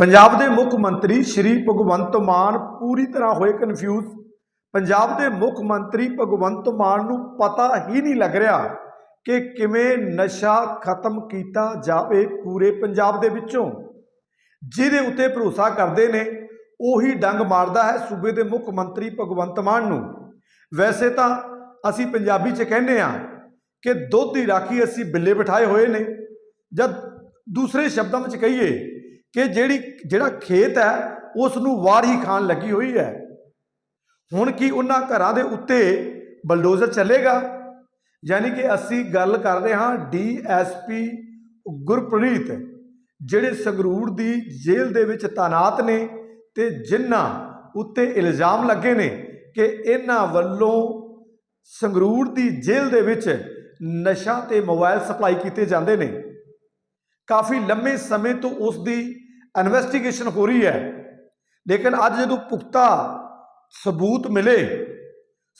ਪੰਜਾਬ ਦੇ ਮੁੱਖ ਮੰਤਰੀ ਸ਼੍ਰੀ ਭਗਵੰਤ ਮਾਨ ਪੂਰੀ ਤਰ੍ਹਾਂ ਹੋਏ ਕਨਫਿਊਜ਼ ਪੰਜਾਬ ਦੇ ਮੁੱਖ ਮੰਤਰੀ ਭਗਵੰਤ ਮਾਨ ਨੂੰ ਪਤਾ ਹੀ ਨਹੀਂ ਲੱਗ ਰਿਹਾ ਕਿ ਕਿਵੇਂ ਨਸ਼ਾ ਖਤਮ ਕੀਤਾ ਜਾਵੇ ਪੂਰੇ ਪੰਜਾਬ ਦੇ ਵਿੱਚੋਂ। ਜਿਹਦੇ ਉੱਤੇ ਭਰੋਸਾ ਕਰਦੇ ਨੇ, ਉਹੀ ਡੰਗ ਮਾਰਦਾ ਹੈ ਸੂਬੇ ਦੇ ਮੁੱਖ ਮੰਤਰੀ ਭਗਵੰਤ ਮਾਨ ਨੂੰ। ਵੈਸੇ ਤਾਂ ਅਸੀਂ ਪੰਜਾਬੀ 'ਚ ਕਹਿੰਦੇ ਆ ਕਿ ਦੁੱਧ ਦੀ ਰਾਖੀ ਅਸੀਂ ਬਿੱਲੇ ਬਿਠਾਏ ਹੋਏ ਨੇ। ਜਦ ਦੂਸਰੇ ਸ਼ਬਦਾਂ ਵਿੱਚ ਕਹੀਏ ਕਿ ਜਿਹੜੀ, ਜਿਹੜਾ ਖੇਤ ਹੈ ਉਸ ਨੂੰ ਵਾਰ ਹੀ ਖਾਣ ਲੱਗੀ ਹੋਈ ਹੈ। ਹੁਣ ਕੀ ਉਹਨਾਂ ਘਰਾਂ ਦੇ ਉੱਤੇ ਬਲਡੋਜ਼ਰ ਚੱਲੇਗਾ? ਯਾਨੀ ਕਿ ਅਸੀਂ ਗੱਲ ਕਰ ਰਹੇ ਹਾਂ ਡੀਐਸਪੀ ਗੁਰਪ੍ਰੀਤ, ਜਿਹੜੇ ਸੰਗਰੂਰ ਦੀ ਜੇਲ੍ਹ ਦੇ ਵਿੱਚ ਤਾਨਾਤ ਨੇ ਤੇ ਜਿਨ੍ਹਾਂ ਉੱਤੇ ਇਲਜ਼ਾਮ ਲੱਗੇ ਨੇ ਕਿ ਇਹਨਾਂ ਵੱਲੋਂ ਸੰਗਰੂਰ ਦੀ ਜੇਲ੍ਹ ਦੇ ਵਿੱਚ ਨਸ਼ਾ ਤੇ ਮੋਬਾਈਲ ਸਪਲਾਈ ਕੀਤੇ ਜਾਂਦੇ ਨੇ। ਕਾਫੀ ਲੰਮੇ ਸਮੇਂ ਤੋਂ ਉਸ ਦੀ ਇਨਵੈਸਟੀਗੇਸ਼ਨ ਹੋ ਰਹੀ ਹੈ। ਲੇਕਿਨ ਅੱਜ ਜਦੋਂ ਪੁਖਤਾ ਸਬੂਤ ਮਿਲੇ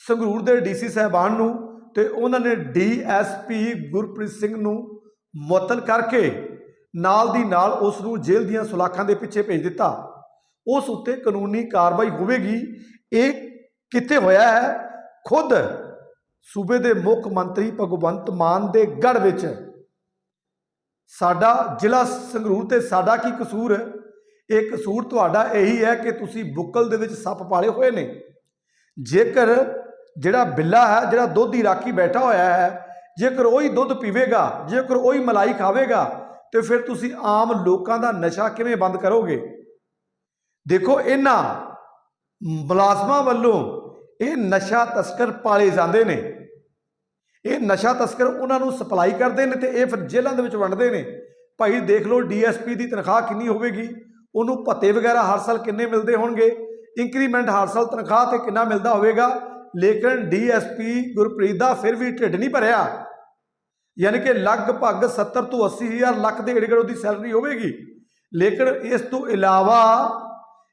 ਸੰਗਰੂਰ ਦੇ ਡੀਸੀ ਸਾਹਿਬਾਨ ਨੂੰ ਤੇ ਉਹਨਾਂ ਨੇ ਡੀਐਸਪੀ ਗੁਰਪ੍ਰੀਤ ਸਿੰਘ ਨੂੰ ਮੁਅਤਲ ਕਰਕੇ ਨਾਲ ਦੀ ਨਾਲ ਉਸ ਨੂੰ ਜੇਲ੍ਹ ਦੀਆਂ ਸੁਲਾਖਾਂ ਦੇ ਪਿੱਛੇ ਭੇਜ ਦਿੱਤਾ। ਉਸ ਉੱਤੇ ਕਾਨੂੰਨੀ ਕਾਰਵਾਈ ਹੋਵੇਗੀ। ਇਹ ਕਿੱਥੇ ਹੋਇਆ ਹੈ? ਖੁਦ ਸੂਬੇ ਦੇ ਮੁੱਖ ਮੰਤਰੀ ਭਗਵੰਤ ਮਾਨ ਦੇ ਗੜ ਵਿੱਚ। ਸਾਡਾ ਜ਼ਿਲ੍ਹਾ ਸੰਗਰੂਰ ਤੇ ਸਾਡਾ ਕੀ ਕਸੂਰ ਹੈ? ਇਹ ਕਸੂਰ ਤੁਹਾਡਾ ਇਹੀ ਹੈ ਕਿ ਤੁਸੀਂ ਬੁੱਕਲ ਦੇ ਵਿੱਚ ਸੱਪ ਪਾਲੇ ਹੋਏ ਨੇ। ਜੇਕਰ ਜਿਹੜਾ ਬਿੱਲਾ ਹੈ, ਜਿਹੜਾ ਦੁੱਧ ਦੀ ਰਾਖੀ ਬੈਠਾ ਹੋਇਆ ਹੈ, ਜੇਕਰ ਉਹੀ ਦੁੱਧ ਪੀਵੇਗਾ, ਜੇਕਰ ਉਹੀ ਮਲਾਈ ਖਾਵੇਗਾ, ਤੇ ਫਿਰ ਤੁਸੀਂ ਆਮ ਲੋਕਾਂ ਦਾ ਨਸ਼ਾ ਕਿਵੇਂ ਬੰਦ ਕਰੋਗੇ? ਦੇਖੋ, ਇਹਨਾਂ ਮੁਲਾਜ਼ਮਾਂ ਵੱਲੋਂ ਇਹ ਨਸ਼ਾ ਤਸਕਰ ਪਾਲੇ ਜਾਂਦੇ ਨੇ। ਇਹ ਨਸ਼ਾ ਤਸਕਰ ਉਹਨਾਂ ਨੂੰ ਸਪਲਾਈ ਕਰਦੇ ਨੇ ਤੇ ਇਹ ਫਿਰ ਜੇਲ੍ਹਾਂ ਦੇ ਵਿੱਚ ਵੰਡਦੇ ਨੇ। ਭਾਈ ਦੇਖ ਲਓ ਡੀਐਸਪੀ ਦੀ ਤਨਖਾਹ ਕਿੰਨੀ ਹੋਵੇਗੀ। ਉਹਨੂੰ ਭੱਤੇ ਵਗੈਰਾ ਹਰ ਸਾਲ ਕਿੰਨੇ ਮਿਲਦੇ ਹੋਣਗੇ? ਇੰਕਰੀਮੈਂਟ ਹਰ ਸਾਲ ਤਨਖਾਹ ਤੇ ਕਿੰਨਾ ਮਿਲਦਾ ਹੋਵੇਗਾ? ਲੇਕਿਨ ਡੀਐਸਪੀ ਗੁਰਪ੍ਰੀਤ ਦਾ ਫਿਰ ਵੀ ਢਿੱਡ ਨਹੀਂ ਭਰਿਆ। ਯਾਨੀ ਕਿ ਲਗਭਗ 70 ਤੋਂ 80 ਹਜ਼ਾਰ ਲੱਖ ਦੇ ਏੜਗੜ ਉਹਦੀ ਸੈਲਰੀ ਹੋਵੇਗੀ। ਲੇਕਿਨ ਇਸ ਤੋਂ ਇਲਾਵਾ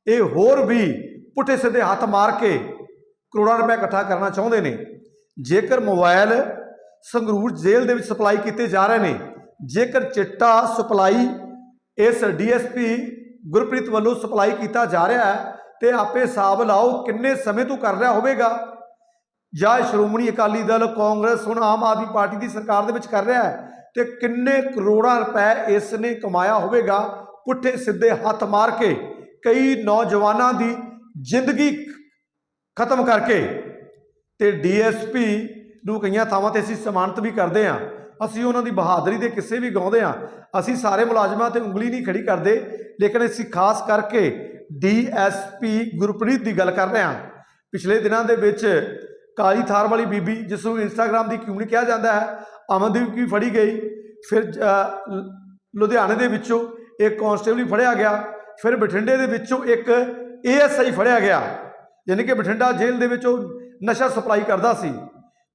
ਇਹ ਹੋਰ ਵੀ ਪੁੱਠੇ ਸਿੱਧੇ ਹੱਥ ਮਾਰ ਕੇ ਕਰੋੜਾਂ ਰੁਪਏ ਇਕੱਠਾ ਕਰਨਾ ਚਾਹੁੰਦੇ ਨੇ। ਜੇਕਰ ਮੋਬਾਈਲ ਸੰਗਰੂਰ ਜੇਲ੍ਹ ਦੇ ਵਿੱਚ ਸਪਲਾਈ ਕੀਤੇ ਜਾ ਰਹੇ ਨੇ, ਜੇਕਰ ਚਿੱਟਾ ਸਪਲਾਈ ਇਸ ਡੀਐਸਪੀ ਗੁਰਪ੍ਰੀਤ ਵੱਲੋਂ ਸਪਲਾਈ ਕੀਤਾ ਜਾ ਰਿਹਾ ਹੈ, ਤੇ ਆਪੇ ਹਿਸਾਬ ਲਾਓ ਕਿੰਨੇ ਸਮੇਂ ਤੋਂ ਕਰ ਰਿਹਾ ਹੋਵੇਗਾ। ਜਾਂ ਸ਼੍ਰੋਮਣੀ ਅਕਾਲੀ ਦਲ, ਕਾਂਗਰਸ, ਹੁਣ ਆਮ ਆਦਮੀ ਪਾਰਟੀ ਦੀ ਸਰਕਾਰ ਦੇ ਵਿੱਚ ਕਰ ਰਿਹਾ ਹੈ, ਤੇ ਕਿੰਨੇ ਕਰੋੜਾਂ ਰੁਪਏ ਇਸ ਨੇ ਕਮਾਇਆ ਹੋਵੇਗਾ, ਪੁੱਠੇ ਸਿੱਧੇ ਹੱਥ ਮਾਰ ਕੇ, ਕਈ ਨੌਜਵਾਨਾਂ ਦੀ ਜ਼ਿੰਦਗੀ ਖਤਮ ਕਰਕੇ। ਤੇ ਡੀਐਸਪੀ ਨੂੰ ਕਈਆਂ ਥਾਵਾਂ ਤੇ ਅਸੀਂ ਸਨਮਾਨਿਤ ਵੀ ਕਰਦੇ ਹਾਂ। ਅਸੀਂ ਉਹਨਾਂ ਦੀ ਬਹਾਦਰੀ ਦੇ ਕਿਸੇ ਵੀ ਗਾਉਂਦੇ ਹਾਂ। ਅਸੀਂ ਸਾਰੇ ਮੁਲਾਜ਼ਮਾਂ ਤੇ ਉਂਗਲੀ ਨਹੀਂ ਖੜੀ ਕਰਦੇ, ਲੇਕਿਨ ਅਸੀਂ ਖਾਸ ਕਰਕੇ ਡੀਐਸਪੀ ਗੁਰਪ੍ਰੀਤ ਦੀ ਗੱਲ ਕਰ ਰਹੇ ਹਾਂ। ਪਿਛਲੇ ਦਿਨਾਂ ਦੇ ਵਿੱਚ ਕਾਲੀ ਥਾਰ ਵਾਲੀ ਬੀਬੀ, ਜਿਸ ਨੂੰ ਇੰਸਟਾਗ੍ਰam ਦੀ ਕਿਉਂ ਕਿਹਾ ਜਾਂਦਾ ਹੈ, ਅਮਨਦੀਪ ਵੀ ਫੜੀ ਗਈ। ਫਿਰ ਲੁਧਿਆਣੇ ਦੇ ਵਿੱਚੋਂ ਇੱਕ ਕਾਂਸਟੇਬਲ ਵੀ ਫੜਿਆ ਗਿਆ। ਫਿਰ ਬਠਿੰਡੇ ਦੇ ਵਿੱਚੋਂ ਇੱਕ ਏਐਸਆਈ ਫੜਿਆ ਗਿਆ। ਯਾਨੀ ਕਿ ਬਠਿੰਡਾ ਜੇਲ੍ਹ ਦੇ ਵਿੱਚੋਂ ਨਸ਼ਾ ਸਪਲਾਈ ਕਰਦਾ ਸੀ।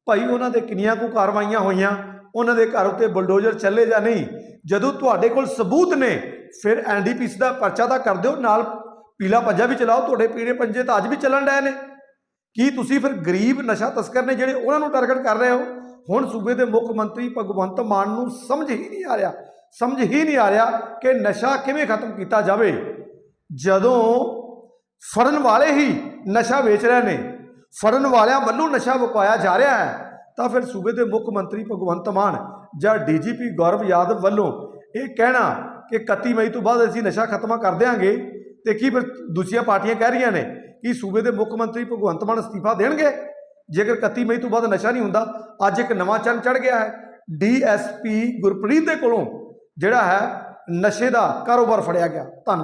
ਭਾਈ, ਉਹਨਾਂ ਦੇ ਕਿੰਨੀਆਂ ਕੁ ਕਾਰਵਾਈਆਂ ਹੋਈਆਂ, ਉਹਨਾਂ ਦੇ ਘਰ ਉੱਤੇ ਬੁਲਡੋਜ਼ਰ ਚੱਲੇ ਜਾਂ ਨਹੀਂ, ਜਦੋਂ ਤੁਹਾਡੇ ਕੋਲ ਸਬੂਤ ਨੇ, ਫਿਰ ਐਨਡੀਪੀਸੀ ਦਾ ਪਰਚਾ ਤਾਂ ਕਰ ਦਿਓ, ਨਾਲ ਪੀਲਾ ਪੰਜਾ ਵੀ ਚਲਾਓ, ਤੁਹਾਡੇ ਪੀਲੇ ਪੰਜੇ ਤਾਂ ਅੱਜ ਵੀ ਚੱਲਣ ਡਏ ਨੇ। ਕੀ ਤੁਸੀਂ ਫਿਰ ਗਰੀਬ ਨਸ਼ਾ ਤਸਕਰ ਨੇ ਜਿਹੜੇ ਉਹਨਾਂ ਨੂੰ ਟਾਰਗੇਟ ਕਰ ਰਹੇ ਹੋ? ਹੁਣ ਸੂਬੇ ਦੇ ਮੁੱਖ ਮੰਤਰੀ ਭਗਵੰਤ ਮਾਨ ਨੂੰ ਸਮਝ ਹੀ ਨਹੀਂ ਆ ਰਿਹਾ, ਸਮਝ ਹੀ ਨਹੀਂ ਆ ਰਿਹਾ ਕਿ ਨਸ਼ਾ ਕਿਵੇਂ ਖਤਮ ਕੀਤਾ ਜਾਵੇ। ਜਦੋਂ ਫੜਨ ਵਾਲੇ ਹੀ ਨਸ਼ਾ ਵੇਚ ਰਹੇ ਨੇ ਫੜਨ ਵਾਲਿਆਂ ਵੱਲੋਂ ਨਸ਼ਾ ਵਿਕਾਇਆ ਜਾ ਰਿਹਾ ਹੈ, ਤਾਂ ਫਿਰ ਸੂਬੇ ਦੇ ਮੁੱਖ ਮੰਤਰੀ ਭਗਵੰਤ ਮਾਨ ਜਾਂ ਡੀਜੀਪੀ ਗੌਰਵ ਯਾਦਵ ਵੱਲੋਂ ਇਹ ਕਹਿਣਾ ਕਿ 31 ਮਈ ਤੋਂ ਬਾਅਦ ਅਸੀਂ ਨਸ਼ਾ ਖਤਮ ਕਰ ਦਿਆਂਗੇ, ਤੇ ਕੀ ਫਿਰ ਦੂਜੀਆਂ ਪਾਰਟੀਆਂ ਕਹਿ ਰਹੀਆਂ ਨੇ ਕਿ ਸੂਬੇ ਦੇ ਮੁੱਖ ਮੰਤਰੀ ਭਗਵੰਤ ਮਾਨ ਅਸਤੀਫਾ ਦੇਣਗੇ? ਜੇਕਰ 31 ਮਈ ਤੋਂ ਬਾਅਦ ਨਸ਼ਾ ਨਹੀਂ ਹੁੰਦਾ, ਅੱਜ ਇੱਕ ਨਵਾਂ ਚੰਨ ਚੜ ਗਿਆ ਹੈ। ਡੀਐਸਪੀ ਗੁਰਪ੍ਰੀਤ ਦੇ ਕੋਲੋਂ ਜਿਹੜਾ ਹੈ, ਨਸ਼ੇ ਦਾ ਕਾਰੋਬਾਰ ਫੜਿਆ ਗਿਆ। ਧੰਨਵਾਦ।